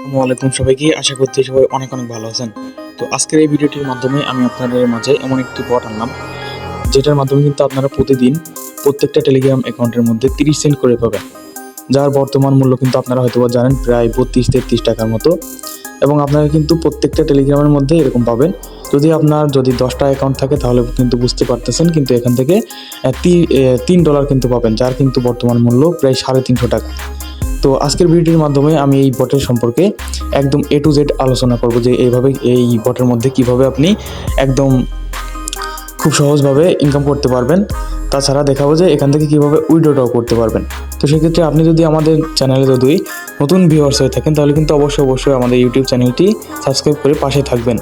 আসসালামু আলাইকুম সবাইকে। আশা করছি সবাই অনেক অনেক ভালো আছেন। তো আজকের এই ভিডিওটির মাধ্যমে আমি আপনাদের মাঝে এমন একটি বট আনলাম, যেটার মাধ্যমে কিন্তু আপনারা প্রতিদিন প্রত্যেকটা টেলিগ্রাম অ্যাকাউন্টের মধ্যে তিরিশ সেন্ট করে পাবেন। যার বর্তমান মূল্য কিন্তু আপনারা হয়তো জানেন, প্রায় বত্রিশ তেত্রিশ টাকার মতো। এবং আপনারা কিন্তু প্রত্যেকটা টেলিগ্রামের মধ্যে এরকম পাবেন। যদি আপনার যদি দশটা অ্যাকাউন্ট থাকে, তাহলে কিন্তু বুঝতে পারতেছেন, কিন্তু এখান থেকে তিন ডলার কিন্তু পাবেন, যার কিন্তু বর্তমান মূল্য প্রায় সাড়ে তিনশো টাকা। তো আজকের ভিডিওটির মাধ্যমে আমি এই বটের সম্পর্কে একদম এ টু জেড আলোচনা করব যে এইভাবে এই বটের মধ্যে কীভাবে আপনি একদম খুব সহজভাবে ইনকাম করতে পারবেন। তাছাড়া দেখাবো যে এখান থেকে কীভাবে উইড্রোটাও করতে পারবেন। তো সেক্ষেত্রে আপনি যদি আমাদের চ্যানেলে যদি নতুন ভিউয়ার্স হয়ে থাকেন, তাহলে কিন্তু অবশ্যই অবশ্যই আমাদের ইউটিউব চ্যানেলটি সাবস্ক্রাইব করে পাশে থাকবেন।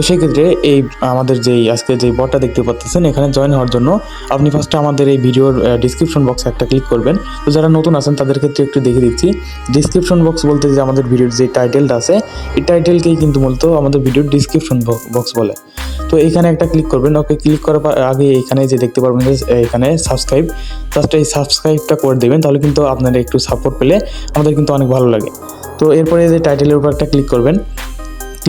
তো সেক্ষেত্রে এই, আমাদের যেই, আজকে যে বটটা দেখতে পাচ্ছেন এখানে জয়েন হওয়ার জন্য আপনি ফার্স্টে আমাদের এই ভিডিওর ডিসক্রিপশন বক্সে একটা ক্লিক করবেন। তো যারা নতুন আছেন, তাদের ক্ষেত্রে একটু দেখে দিচ্ছি। ডিসক্রিপশন বক্স বলতে যে আমাদের ভিডিওর যে টাইটেলটা আছে, এই টাইটেলকেই কিন্তু মূলত আমাদের ভিডিওর ডিসক্রিপশন বক্স বলে। তো এখানে একটা ক্লিক করবেন। ওকে ক্লিক করার আগে এখানে যে দেখতে পারবেন যে এখানে সাবস্ক্রাইব জাস্ট এই সাবস্ক্রাইবটা করে দেবেন, তাহলে কিন্তু আপনারা একটু সাপোর্ট পেলে আমাদের কিন্তু অনেক ভালো লাগে। তো এরপরে যে টাইটেলের উপর একটা ক্লিক করবেন।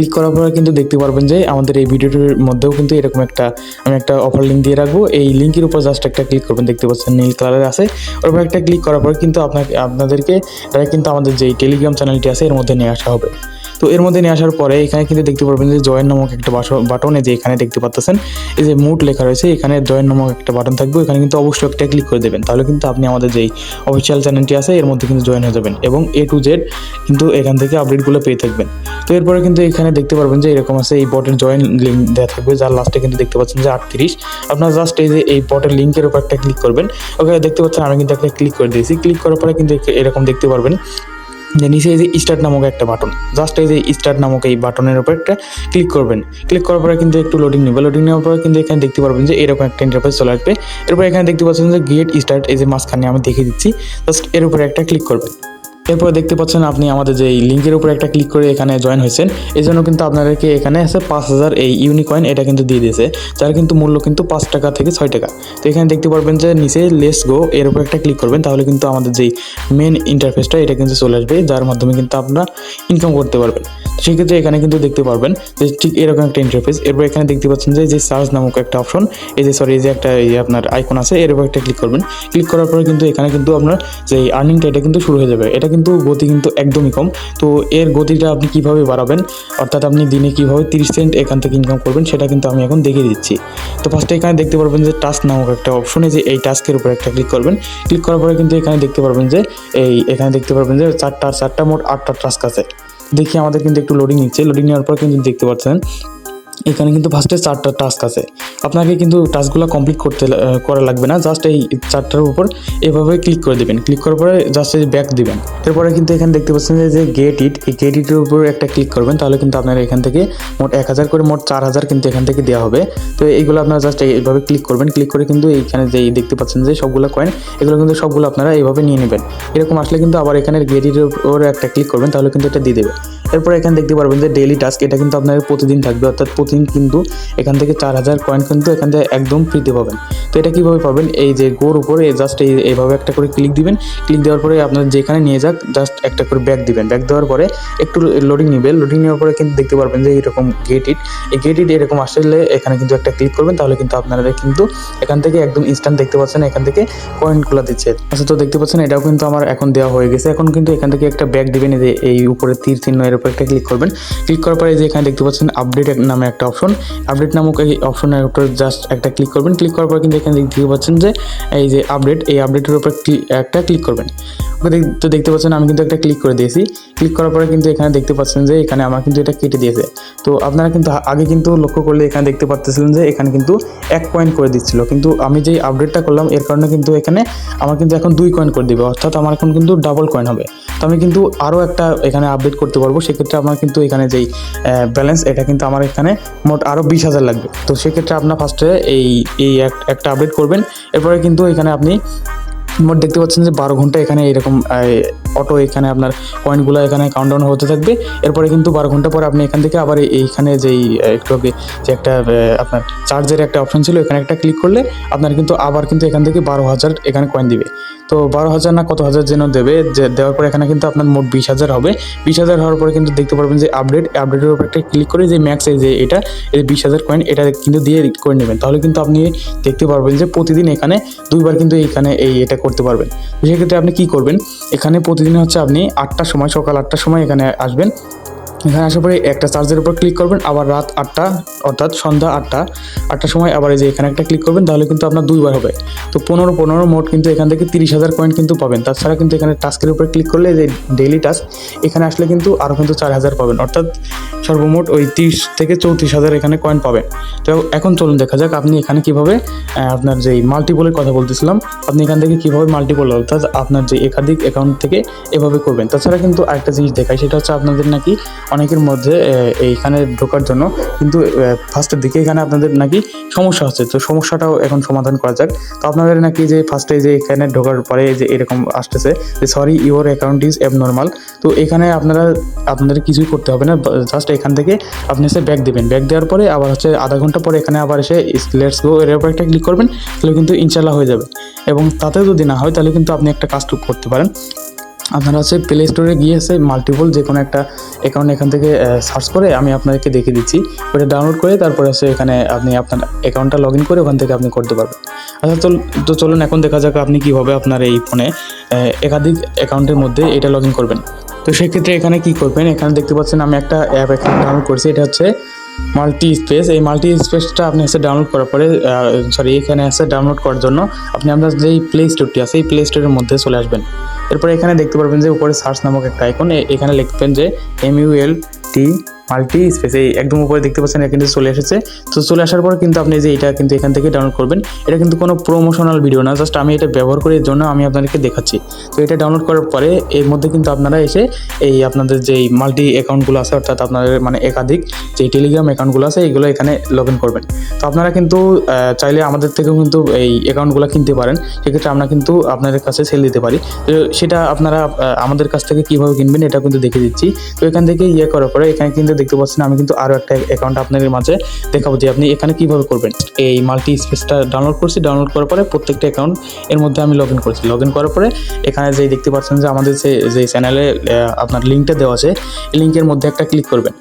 ক্লিক করার পরে কিন্তু দেখতে পারবেন যে আমাদের এই ভিডিওটির মধ্যেও কিন্তু এরকম একটা, আমি একটা অফার লিঙ্ক দিয়ে রাখব। এই লিঙ্কের উপর জাস্ট একটা ক্লিক করবেন, দেখতে পাচ্ছেন নীল কালারের আছে। ওর উপর একটা ক্লিক করার পর কিন্তু আপনাকে, আপনাদেরকে কিন্তু আমাদের যে টেলিগ্রাম চ্যানেলটি আছে, এর মধ্যে নিয়ে আসা হবে। তো এর মধ্যে নিয়ে আসার পরে এখানে কিন্তু দেখতে পারবেন যে জয়েন নামক একটা বাটনে যে এখানে দেখতে পাচ্ছেন এই যে মুড লেখা রয়েছে, এখানে জয়েন নামক একটা বাটন থাকবে। এখানে কিন্তু অবশ্যই একটা ক্লিক করে দেবেন। তাহলে কিন্তু আপনি আমাদের যেই অফিসিয়াল চ্যানেলটি আছে, এর মধ্যে কিন্তু জয়েন হয়ে যাবেন এবং এ টু জেড কিন্তু এখান থেকে আপডেটগুলো পেয়ে থাকবেন। তো এরপরে কিন্তু এখানে দেখতে পারবেন যে এরকম আছে, এই বটের জয়েন লিঙ্ক দেওয়া থাকবে, যার লাস্টে কিন্তু দেখতে পাচ্ছেন যে আটত্রিশ। আপনার জাস্ট এই যে, এই বটের লিঙ্কের উপর একটা ক্লিক করবেন। ওখানে দেখতে পাচ্ছেন, আমি কিন্তু একটা ক্লিক করে দিয়েছি। ক্লিক করার পরে কিন্তু এরকম দেখতে পারবেন যে নিচে এই যে স্টার্ট নামক একটা বাটন জাস্ট এই যে স্টার্ট নামক এই বাটনের উপর একটা ক্লিক করবেন। ক্লিক করার পরে কিন্তু একটু লোডিং নেবে। লোডিং নেওয়ার পরে কিন্তু এখানে দেখতে পারবেন যে এরকম একটা ইন্টারফেস চলে আসবে। এরপর এখানে দেখতে পাচ্ছেন যে গেট স্টার্ট এই যে মাঝখানে আমি দেখিয়ে দিচ্ছি জাস্ট এর উপরে একটা ক্লিক করবেন। এরপরে দেখতে পাচ্ছেন আপনি আমাদের যে লিঙ্কের উপরে একটা ক্লিক করে এখানে জয়েন হয়েছেন। এই জন্য কিন্তু আপনাদেরকে এখানে আছে পাঁচ হাজার এই ইউনিকয়েন, এটা কিন্তু দিয়ে দিয়েছে। যার কিন্তু মূল্য কিন্তু পাঁচ টাকা থেকে ছয় টাকা। তো এখানে দেখতে পারবেন যে নিচে লেস গো এর উপর একটা ক্লিক করবেন, তাহলে কিন্তু আমাদের যেই মেন ইন্টারফেসটা এটা কিন্তু চলে আসবে, যার মাধ্যমে কিন্তু আপনারা ইনকাম করতে পারবেন। সেক্ষেত্রে এখানে কিন্তু দেখতে পারবেন যে ঠিক এরকম একটা ইন্টারফেস এরপর এখানে দেখতে পাচ্ছেন যে যে সার্চ নামক একটা অপশন এই যে সরি এই যে একটা এই আপনার আইকন আছে, এর উপর একটা ক্লিক করবেন। ক্লিক করার পরে কিন্তু এখানে কিন্তু আপনার যে আর্নিংটা এটা কিন্তু শুরু হয়ে যাবে। এটা কিন্তু গতি কিন্তু একদমই কম। তো এর গতিটা আপনি কীভাবে বাড়াবেন? অর্থাৎ আপনি দিনে কীভাবে তিরিশ সেন্ট এখান থেকে ইনকাম করবেন, সেটা কিন্তু আমি এখন দেখিয়ে দিচ্ছি। তো ফার্স্টে এখানে দেখতে পারবেন যে টাস্ক নামক একটা অপশনে যে এই টাস্কের উপর একটা ক্লিক করবেন। ক্লিক করার পরে কিন্তু এখানে দেখতে পারবেন যে এই এখানে দেখতে পারবেন যে চারটা চারটা মোট আটটা টাস্ক আছে। দেখি আমাদের কিন্তু একটু লোডিং নিচ্ছে। লোডিং নেওয়ার পর কিন্তু দেখতে পাচ্ছেন এখানে কিন্তু ফার্স্টে চারটা টাস্ক আছে। আপনাকে কিন্তু টাস্কগুলো কমপ্লিট করতে করা লাগবে না। জাস্ট এই চারটার উপর এভাবে ক্লিক করে দেবেন। ক্লিক করার পরে জাস্ট এই ব্যাক দিবেন। এরপরে কিন্তু এখানে দেখতে পাচ্ছেন যে- গেট ইট এই গেট ইটের উপর একটা ক্লিক করবেন। তাহলে কিন্তু আপনারা এখান থেকে মোট এক হাজার করে মোট চার হাজার কিন্তু এখান থেকে দেওয়া হবে। তো এইগুলো আপনারা জাস্ট এইভাবে ক্লিক করবেন। ক্লিক করে কিন্তু এইখানে যে দেখতে পাচ্ছেন যে সবগুলো কয়েন এগুলো কিন্তু সবগুলো আপনারা এইভাবে নিয়ে নেবেন। এরকম আসলে কিন্তু আবার এখানে গেট ইটের উপর একটা ক্লিক করবেন। তাহলে কিন্তু এটা দিয়ে দেবে। এরপর এখানে দেখতে পারবেন যে ডেইলি টাস্ক এটা কিন্তু আপনার প্রতিদিন থাকবে। অর্থাৎ প্রতিদিন কিন্তু এখান থেকে চার হাজার কয়েন কিন্তু এখান থেকে একদম ফ্রিতে পাবেন। তো এটা কীভাবে পাবেন? এই যে গোর উপরে জাস্ট এই, এইভাবে একটা করে ক্লিক দিবেন। ক্লিক দেওয়ার পরে আপনার যেখানে নিয়ে যাক জাস্ট একটা করে ব্যাগ দিবেন। ব্যাগ দেওয়ার পরে একটু লোডিং নেবে। লোডিং নেওয়ার পরে কিন্তু দেখতে পারবেন যে এরকম গেট ইট এই গেট ইট এরকম আসলে এখানে কিন্তু একটা ক্লিক করবেন, তাহলে কিন্তু আপনারা কিন্তু এখান থেকে একদম ইনস্ট্যান্ট দেখতে পাচ্ছেন এখান থেকে কয়েনগুলো দিচ্ছে। আচ্ছা তো দেখতে পাচ্ছেন এটাও কিন্তু আমার এখন দেওয়া হয়ে গেছে। এখন কিন্তু এখান থেকে একটা ব্যাগ দিবেন, এই উপরে তীর চিহ্ন এর উপর একটা ক্লিক করবেন। ক্লিক করার পরে যে এখানে দেখতে পাচ্ছেন আপডেট নামে একটা অপশন আপডেট নামক এই অপশনের উপর জাস্ট একটা ক্লিক করবেন। ক্লিক করার পর কিন্তু এখানে দেখতে পাচ্ছেন যে এই যে আপডেট এই আপডেটের উপর একটা ক্লিক করবেন। তো দেখতে পাচ্ছেন আমি কিন্তু একটা ক্লিক করে দিয়েছি। ক্লিক করার পরে কিন্তু এখানে দেখতে পাচ্ছেন যে এখানে আমার কিন্তু এটা কেটে দিয়েছে। তো আপনারা কিন্তু আগে কিন্তু লক্ষ্য করলে এখানে দেখতে পাচ্ছিলেন যে এখানে কিন্তু এক পয়েন্ট করে দিচ্ছিল। কিন্তু আমি যেই আপডেটটা করলাম, এর কারণে কিন্তু এখানে আমার কিন্তু এখন দুই কয়েন করে দিবে। অর্থাৎ আমার এখন কিন্তু ডাবল কয়েন হবে। তো আমি কিন্তু আরও একটা এখানে আপডেট করতে পারব। সেক্ষেত্রে আমার কিন্তু এখানে যেই ব্যালেন্স এটা কিন্তু আমার এখানে মোট আরও বিশ হাজার লাগবে। তো সেক্ষেত্রে আপনার ফার্স্টে এই এই এক- একটা আপডেট করবেন। এরপরে কিন্তু এখানে আপনি মোট দেখতে পাচ্ছেন যে বারো ঘণ্টা এখানে এরকম অটো এখানে আপনার পয়েন্টগুলো এখানে কাউন্টডাউন হতে থাকবে। এরপরে কিন্তু বারো ঘণ্টা পরে আপনি এখান থেকে আবার এইখানে যেই একটু আগে যে একটা আপনার চার্জের একটা অপশন ছিল, এখানে একটা ক্লিক করলে আপনার কিন্তু আবার কিন্তু এখান থেকে বারো হাজার এখানে কয়েন দিবে। তো বারো হাজার না কত হাজার যেন দেবে, যে, দেওয়ার পর এখানে কিন্তু আপনার মোট বিশ হাজার হবে। বিশ হাজার হওয়ার পরে কিন্তু দেখতে পারবেন যে আপডেট আপডেটের উপর একটা ক্লিক করে যে ম্যাক্স এই যে এটা, এই বিশ হাজার কয়েন এটা কিন্তু দিয়ে করে নেবেন। তাহলে কিন্তু আপনি দেখতে পারবেন যে প্রতিদিন এখানে দুইবার কিন্তু এইখানে এই এটা করতে পারবেন। সেক্ষেত্রে আপনি কি করবেন? এখানে প্রতিদিন হচ্ছে আপনি আটটার সময় সকাল আটটার সময় এখানে আসবেন। এখানে আসার পরে একটা চার্জের উপর ক্লিক করবেন, আবার রাত আটটা, অর্থাৎ সন্ধ্যা আটটা। আটটার সময় আবার এই যে এখানে একটা ক্লিক করবেন, তাহলে কিন্তু আপনার দুইবার হবে। তো পনেরো পনেরো মোট কিন্তু এখান থেকে তিরিশ হাজার পয়েন্ট কিন্তু পাবেন। তাছাড়া কিন্তু এখানে টাস্কের উপর ক্লিক করলে যে ডেইলি টাস্ক এখানে আসলে কিন্তু আরও কিন্তু চার হাজার পাবেন। অর্থাৎ সর্বমোট ওই তিরিশ থেকে চৌত্রিশ হাজার এখানে কয়েন পাবেন। তো এখন চলুন দেখা যাক আপনি এখানে কীভাবে আপনার যে মাল্টিপলের কথা বলতেছিলাম, আপনি এখান থেকে কীভাবে মাল্টিপল অর্থাৎ আপনার যে একাধিক অ্যাকাউন্ট থেকে এভাবে করবেন। তাছাড়া কিন্তু আরেকটা জিনিস দেখায় সেটা হচ্ছে আপনাদের নাকি অনেকের মধ্যে এইখানে ঢোকার জন্য। কিন্তু ফার্স্টের দিকে এখানে আপনাদের নাকি সমস্যা হচ্ছে। তো সমস্যাটাও এখন সমাধান করা যাক। তো আপনাদের নাকি যে ফার্স্টে যে এখানে ঢোকার পরে যে এরকম আসতেছে যে sorry your account is abnormal তো এখানে আপনারা, আপনাদের কিছুই করতে হবে না। জাস্ট এখান থেকে আপনি এসে ব্যাক দেবেন। ব্যাক দেওয়ার পরে আবার হচ্ছে আধা ঘণ্টা পরে এখানে আবার এসে লেটস গো এর উপর একটা ক্লিক করবেন, তাহলে কিন্তু ইনশাল্লাহ হয়ে যাবে। এবং তাতেও যদি না হয়, তাহলে কিন্তু আপনি একটা কাজ করতে পারেন। আপনারা হচ্ছে প্লে স্টোরে গিয়ে এসে মাল্টিপল যে কোনো একটা অ্যাকাউন্ট এখান থেকে সার্চ করে আমি আপনাদেরকে দেখিয়ে দিচ্ছি। ওটা ডাউনলোড করে তারপরে হচ্ছে এখানে আপনি আপনার অ্যাকাউন্টটা লগ ইন করে ওখান থেকে আপনি করতে পারবেন। আচ্ছা তো তো চলুন এখন দেখা যাক আপনি কীভাবে আপনার এই ফোনে একাধিক অ্যাকাউন্টের মধ্যে এটা লগ ইন করবেন। তো সেক্ষেত্রে এখানে কি করবেন? এখানে দেখতে পাচ্ছেন আমি একটা অ্যাপ এখানে ডাউনলোড করছি, এটা হচ্ছে মাল্টি স্পেস এই মাল্টি স্পেসটা আপনি এসে ডাউনলোড করার পরে সরি এখানে এসে ডাউনলোড করার জন্য আপনি আপনার যেই প্লে স্টোরটি আছে, এই প্লে স্টোরের মধ্যে চলে আসবেন। এরপরে এখানে দেখতে পারবেন যে উপরে সার্চ নামক একটা আইকন এখানে লিখবেন যে M U L T multi space এই একদম উপরে দেখতে পাচ্ছেন, এটা কিন্তু চলে এসেছে। তো চলে আসার পর কিন্তু আপনি যে এটা কিন্তু এখান থেকে ডাউনলোড করবেন। এটা কিন্তু কোনো প্রমোশনাল ভিডিও না জাস্ট আমি এটা ব্যবহার করি এর জন্য আমি আপনাদেরকে দেখাচ্ছি। তো এটা ডাউনলোড করার পরে এর মধ্যে কিন্তু আপনারা এসে এই আপনাদের যেই মাল্টি অ্যাকাউন্টগুলো আছে, অর্থাৎ আপনাদের মানে একাধিক যে টেলিগ্রাম অ্যাকাউন্টগুলো আছে, এইগুলো এখানে লগ ইন করবেন। তো আপনারা কিন্তু চাইলে আমাদের থেকেও কিন্তু এই অ্যাকাউন্টগুলো কিনতে পারেন। সেক্ষেত্রে আমরা কিন্তু আপনাদের কাছে সেল দিতে পারি। তো সেটা আপনারা আমাদের কাছ থেকে কীভাবে কিনবেন, এটা কিন্তু দেখে দিচ্ছি। তো এখান থেকে ইয়ে করার পরে এখানে কিন্তু দেখতে পাচ্ছেন, আমি কিন্তু আরও একটা অ্যাকাউন্ট আপনাদের মাঝে দেখাবো যে আপনি এখানে কীভাবে করবেন। এই মাল্টি স্পেসটা ডাউনলোড করছি ডাউনলোড করার পরে প্রত্যেকটা অ্যাকাউন্ট এর মধ্যে আমি লগ ইন করছি। লগ ইন করার পরে এখানে যেই দেখতে পাচ্ছেন যে আমাদের যে যে চ্যানেলে আপনার লিঙ্কটা দেওয়া আছে, এই লিঙ্কের মধ্যে একটা ক্লিক করবেন।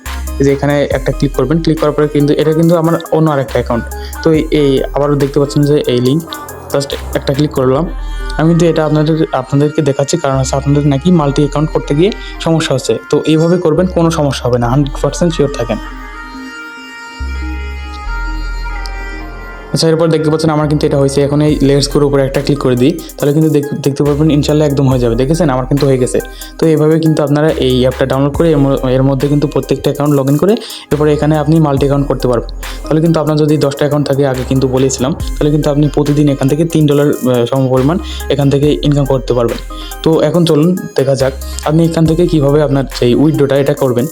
যে এখানে একটা ক্লিক করবেন ক্লিক করার পরে কিন্তু, এটা কিন্তু আমার অন্য আরেকটা অ্যাকাউন্ট তো এই- আবারও দেখতে পাচ্ছেন যে এই লিঙ্ক জাস্ট একটা ক্লিক করলাম। আমি কিন্তু এটা আপনাদের, আপনাদেরকে দেখাচ্ছি। কারণ হচ্ছে আপনাদের নাকি মাল্টি অ্যাকাউন্ট করতে গিয়ে সমস্যা হচ্ছে। তো এইভাবে করবেন, কোনো সমস্যা হবে না। হান্ড্রেড পার্সেন্ট শিওর থাকেন। আচ্ছা এরপর দেখতে পাচ্ছেন আমার কিন্তু এটা হয়েছে। এখন এই লেয়ার্স করে উপরে একটা ক্লিক করে দিই, তাহলে কিন্তু দেখ- দেখতে পারবেন ইনশাল্লাহ একদম হয়ে যাবে। দেখেছেন? আমার কিন্তু হয়ে গেছে। তো এইভাবে কিন্তু আপনারা এই অ্যাপটা ডাউনলোড করে এর মধ্যে কিন্তু প্রত্যেকটা অ্যাকাউন্ট লগ ইন করে এরপরে এখানে আপনি মাল্টি অ্যাকাউন্ট করতে পারবেন। তাহলে কিন্তু আপনার যদি দশটা অ্যাকাউন্ট থাকে, আগে কিন্তু বলেছিলাম, তাহলে কিন্তু আপনি প্রতিদিন এখান থেকে তিন ডলার সম পরিমাণ এখান থেকে ইনকাম করতে পারবেন। তো এখন চলুন, দেখা যাক আপনি এখান থেকে কীভাবে আপনার সেই উইডোটা এটা করবেন।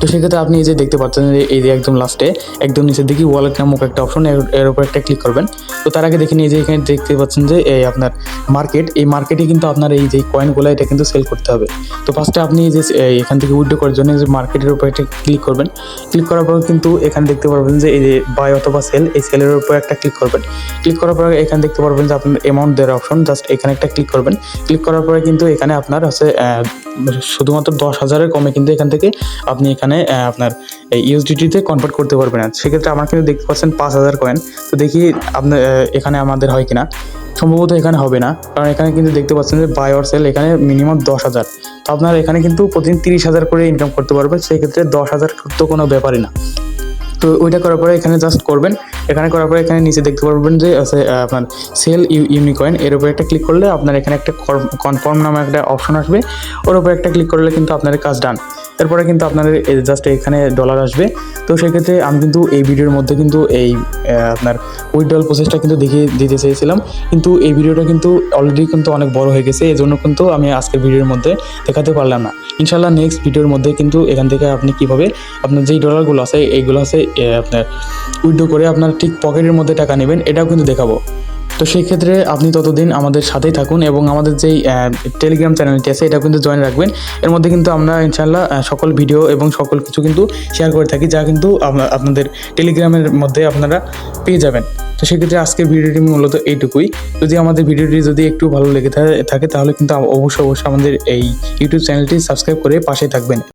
তো সেক্ষেত্রে আপনি এই যে দেখতে পাচ্ছেন যে এই যে একদম লাস্টে একদম নিচের দিকে ওয়ালেট নামক একটা অপশন এর উপর একটা ক্লিক করবেন। তো তার আগে দেখে নিয়ে যে এখানে দেখতে পাচ্ছেন যে এই আপনার মার্কেট এই মার্কেটে কিন্তু আপনার এই যে কয়েনগুলো এটা কিন্তু সেল করতে হবে। তো ফার্স্টে আপনি যে এখান থেকে উইড্রো করার জন্য যে মার্কেটের উপর একটা ক্লিক করবেন। ক্লিক করার পর কিন্তু এখানে দেখতে পারবেন যে এই যে বাই অথবা সেল এই সেলের উপর একটা ক্লিক করবেন। ক্লিক করার পরে এখানে দেখতে পারবেন যে আপনার অ্যামাউন্ট দেওয়ার অপশন জাস্ট এখানে একটা ক্লিক করবেন। ক্লিক করার পরে কিন্তু এখানে আপনার হচ্ছে শুধুমাত্র দশ হাজারের কমে কিন্তু এখান থেকে আপনি এখানে আহ, আপনার ইউএসডিটিতে কনভার্ট করতে পারবে না সেক্ষেত্রে আমার কিন্তু দেখতে পাচ্ছেন পাঁচ হাজার কয়েন তো দেখি আপনার এখানে আমাদের হয় কিনা। সম্ভবত এখানে হবে না। কারণ এখানে কিন্তু দেখতে পাচ্ছেন যে বাই অর সেল এখানে মিনিমাম দশ হাজার। তো আপনার এখানে কিন্তু প্রতিদিন তিরিশ হাজার করে ইনকাম করতে পারবেন। সেক্ষেত্রে দশ হাজার তো কোনো ব্যাপারই না। তো ওইটা করার পরে এখানে জাস্ট করবেন। এখানে করার পরে এখানে নিচে দেখতে পারবেন যে, আছে আপনার সেল ইউ ইউনিকয়েন এর উপরে একটা ক্লিক করলে আপনার এখানে একটা কনফার্ম নামে একটা অপশন আসবে। ওর উপরে একটা ক্লিক করলে কিন্তু আপনার কাজ ডান এরপরে কিন্তু আপনাদের জাস্ট এখানে ডলার আসবে। তো সেক্ষেত্রে আমি কিন্তু এই ভিডিওর মধ্যে কিন্তু এই আপনার উইথড্রল প্রসেসটা কিন্তু দেখিয়ে দিতে চেয়েছিলাম। কিন্তু এই ভিডিওটা কিন্তু অলরেডি কিন্তু অনেক বড় হয়ে গেছে। এই জন্য কিন্তু আমি আজকের ভিডিওর মধ্যে দেখাতে পারলাম না। ইনশাল্লাহ নেক্সট ভিডিওর মধ্যে কিন্তু এখান থেকে আপনি কীভাবে আপনার যেই ডলারগুলো আছে, এইগুলো আছে আপনার উইথড্র করে আপনার ঠিক পকেটের মধ্যে টাকা নেবেন, এটাও কিন্তু দেখাবো। তো সেই ক্ষেত্রে আপনি ততদিন আমাদের সাথেই থাকুন এবং আমাদের যেই টেলিগ্রাম চ্যানেলটি আছে, এটাও কিন্তু জয়েন রাখবেন। এর মধ্যে কিন্তু আমরা ইনশাল্লাহ সকল ভিডিও এবং সকল কিছু কিন্তু শেয়ার করে থাকি, যা কিন্তু আপনা- আপনাদের টেলিগ্রামের মধ্যে আপনারা পেয়ে যাবেন। তো সেক্ষেত্রে আজকের ভিডিওটি মূলত এইটুকুই। যদি আমাদের ভিডিওটি যদি একটু ভালো লেগে থাকে, তাহলে কিন্তু অবশ্যই অবশ্যই আমাদের এই ইউটিউব চ্যানেলটি সাবস্ক্রাইব করে পাশে থাকবেন।